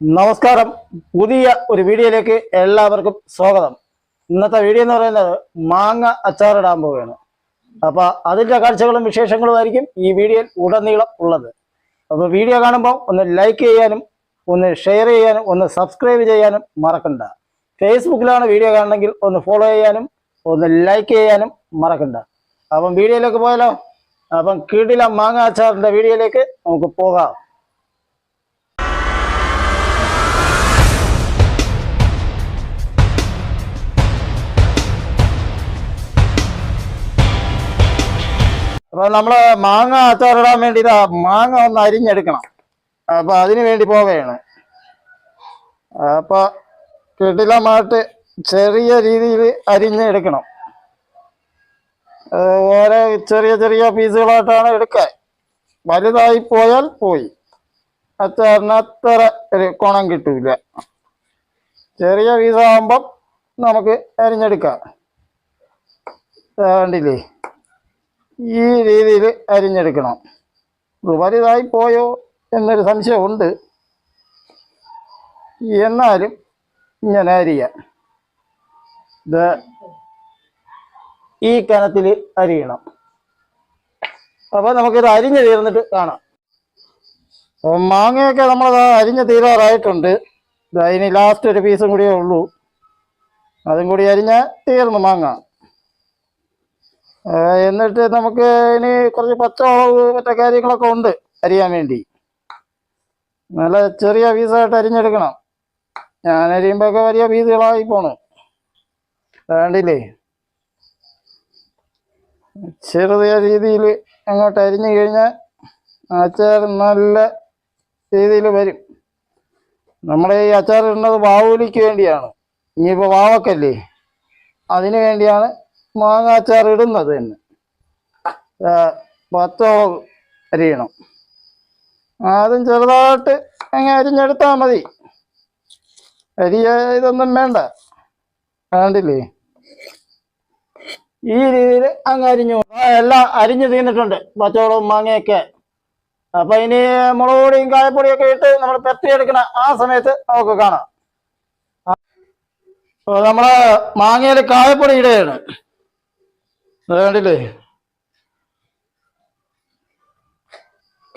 നമസ്കാരം. പുതിയ ഒരു വീഡിയോയിലേക്ക് എല്ലാവർക്കും സ്വാഗതം. ഇന്നത്തെ വീഡിയോ എന്ന് പറയുന്നത് മാങ്ങ അച്ചാറിടാൻ പോവുകയാണ്. അപ്പൊ അതിന്റെ കാഴ്ചകളും വിശേഷങ്ങളും ആയിരിക്കും ഈ വീഡിയോയിൽ ഉടനീളം ഉള്ളത്. അപ്പൊ വീഡിയോ കാണുമ്പോൾ ഒന്ന് ലൈക്ക് ചെയ്യാനും ഒന്ന് ഷെയർ ചെയ്യാനും ഒന്ന് സബ്സ്ക്രൈബ് ചെയ്യാനും മറക്കണ്ട. ഫേസ്ബുക്കിലാണ് വീഡിയോ കാണണമെങ്കിൽ ഒന്ന് ഫോളോ ചെയ്യാനും ഒന്ന് ലൈക്ക് ചെയ്യാനും മറക്കണ്ട. അപ്പം വീഡിയോയിലേക്ക് പോയാലോ? അപ്പം കീടില മാങ്ങ അച്ചാറിന്റെ വീഡിയോയിലേക്ക് നമുക്ക് പോകാം. അപ്പൊ നമ്മൾ മാങ്ങ അച്ചാറിടാൻ വേണ്ടി മാങ്ങ ഒന്ന് അരിഞ്ഞെടുക്കണം. അപ്പൊ അതിന് വേണ്ടി പോവുകയാണ്. അപ്പൊ കിടിലമായിട്ട് ചെറിയ രീതിയിൽ അരിഞ്ഞെടുക്കണം. ഓരോ ചെറിയ ചെറിയ പീസുകളായിട്ടാണ് എടുക്കാൻ വലുതായി പോയാൽ പോയി. അച്ചാറിന് അത്ര ഒരു കുണം കിട്ടൂല. ചെറിയ പീസാകുമ്പം നമുക്ക് അരിഞ്ഞെടുക്കാം. കണ്ടില്ലേ? ഈ രീതിയിൽ അരിഞ്ഞെടുക്കണം. വലുതായി പോയോ എന്നൊരു സംശയമുണ്ട്. എന്നാലും ഇങ്ങനെ അരിയാം. ഈ കനത്തിൽ അരിയണം. അപ്പോൾ നമുക്കിത് അരിഞ്ഞ് തീർന്നിട്ട് കാണാം. മാങ്ങയൊക്കെ നമ്മൾ അരിഞ്ഞ് തീരാറായിട്ടുണ്ട്. അതിന് ലാസ്റ്റ് ഒരു പീസും കൂടിയേ ഉള്ളൂ. അതും കൂടി അരിഞ്ഞാൽ തീർന്നു മാങ്ങ. എന്നിട്ട് നമുക്ക് ഇനി കുറച്ച് പച്ചമുളക് മറ്റേ കാര്യങ്ങളൊക്കെ ഉണ്ട് അരിയാൻ വേണ്ടി. നല്ല ചെറിയ പീസായിട്ട് അരിഞ്ഞെടുക്കണം. ഞാൻ അരിയുമ്പോഴൊക്കെ വലിയ പീസുകളായി പോണു. വേണ്ടില്ലേ? ചെറിയ രീതിയിൽ അങ്ങോട്ട് അരിഞ്ഞു കഴിഞ്ഞാൽ അച്ചാർ നല്ല രീതിയിൽ വരും. നമ്മുടെ ഈ അച്ചാർ ഇടുന്നത് വാവൂലിക്ക് വേണ്ടിയാണ്. ഇനിയിപ്പോൾ വാവക്കല്ലേ? അതിനു വേണ്ടിയാണ് മാങ്ങ അച്ചാർ ഇടുന്നത് തന്നെ. പത്തോ അരിയണം. ആദ്യം ചെറുതായിട്ട് അങ്ങ് അരിഞ്ഞെടുത്താൽ മതി. അരിയ ഇതൊന്നും വേണ്ട. വേണ്ടില്ലേ ഈ രീതിയിൽ അങ്ങ് അരിഞ്ഞു. എല്ലാം അരിഞ്ഞു തീർന്നിട്ടുണ്ട്. പച്ചവളവും മാങ്ങയൊക്കെ. അപ്പൊ ഇനി മുളക് പൊടിയും കായപ്പൊടിയൊക്കെ ഇട്ട് നമ്മൾ പെത്തിയെടുക്കണ ആ സമയത്ത് നമുക്ക് കാണാം. നമ്മൾ മാങ്ങയിൽ കായപ്പൊടി ഇടുകയാണ്. കണ്ടില്ലേ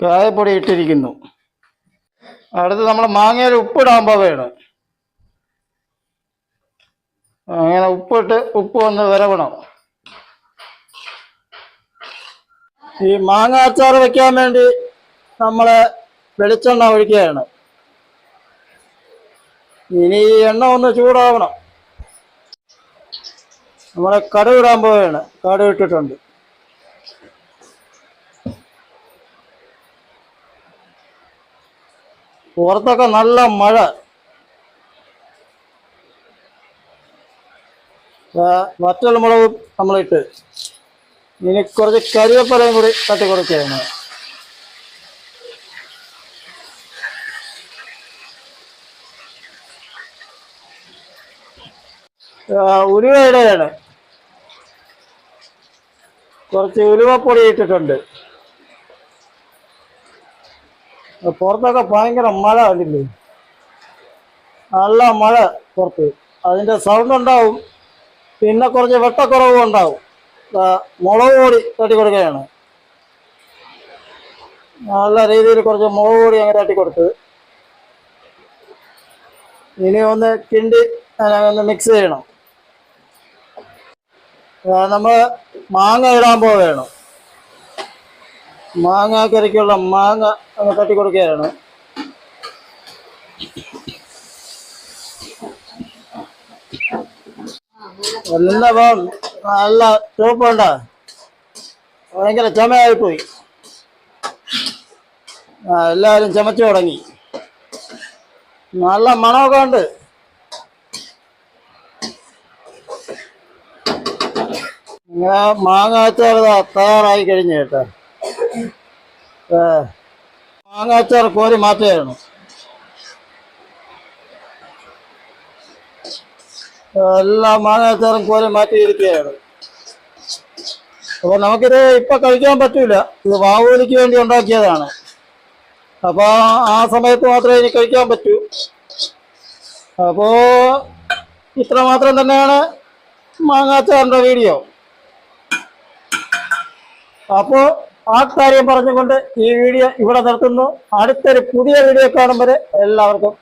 കായപ്പൊടി ഇട്ടിരിക്കുന്നു. അടുത്ത് നമ്മൾ മാങ്ങയിൽ ഉപ്പിടാൻ പോവുകയാണ് അങ്ങനെ ഉപ്പിട്ട് ഉപ്പ് വന്ന് വരവണം. ഈ മാങ്ങ അച്ചാർ വെക്കാൻ വേണ്ടി നമ്മൾ വെളിച്ചെണ്ണ ഒഴിക്കുകയാണ്. ഇനി ഈ എണ്ണ ഒന്ന് ചൂടാവണം. നമ്മളെ കടുക് ഇടാൻ പോവുകയാണ്. കടുക് ഇട്ടിട്ടുണ്ട്. പുറത്തൊക്കെ നല്ല മഴ. വറ്റൽ മുളകും നമ്മളിട്ട്. ഇനി കുറച്ച് കരിവേപ്പിലയും കൂടി തട്ടി കൊടുക്കുകയാണ്. ആ, കുറച്ച് ഉലുവപ്പൊടി ഇട്ടിട്ടുണ്ട്. പുറത്തൊക്കെ ഭയങ്കര മഴ കണ്ടില്ലേ? നല്ല മഴ പുറത്ത്. അതിന്റെ സൗണ്ട് ഉണ്ടാവും. പിന്നെ കുറച്ച് വെട്ടക്കുറവും ഉണ്ടാവും. മുളക് പൊടി തട്ടി നല്ല രീതിയിൽ കുറച്ച് മുളക് പൊടി അങ്ങനെ തട്ടി കൊടുത്ത്. ഇനി ഒന്ന് കിണ്ടി അതിനകം ഒന്ന് മിക്സ് ചെയ്യണം. നമ്മൾ മാങ്ങ ഇടാൻ പോവേണം മാങ്ങ കറിക്കുള്ള മാങ്ങ ഒന്ന് തട്ടി കൊടുക്കുകയാണ് എന്നപ്പം നല്ല ചുവപ്പുണ്ട ഭയങ്കര ചുമയായി പോയി. ആ എല്ലാവരും ചുമച്ചു തുടങ്ങി. നല്ല മണമൊക്കെ ഉണ്ട് ഇങ്ങനെ മാങ്ങാച്ചാർ തയ്യാറായി കഴിഞ്ഞു കേട്ടോ. മാങ്ങാച്ചാർ കോരി മാറ്റുകയായിരുന്നു എല്ലാ മാങ്ങാച്ചാറും കോരി മാറ്റിയിരിക്കുകയാണ്. അപ്പോൾ നമുക്കിത് ഇപ്പൊ കഴിക്കാൻ പറ്റൂല. ഇത് വാവൂലിക്ക് വേണ്ടി ഉണ്ടാക്കിയതാണ്. അപ്പോൾ ആ സമയത്ത് മാത്രമേ ഇനി കഴിക്കാൻ പറ്റൂ. അപ്പോൾ ഇത്ര മാത്രം തന്നെയാണ് മാങ്ങാച്ചാറിന്റെ വീഡിയോ. അപ്പോ ആ കാര്യം പറഞ്ഞുകൊണ്ട് ഈ വീഡിയോ ഇവിടെ നിർത്തുന്നു. അടുത്തൊരു പുതിയ വീഡിയോ കാണും വരെ എല്ലാവർക്കും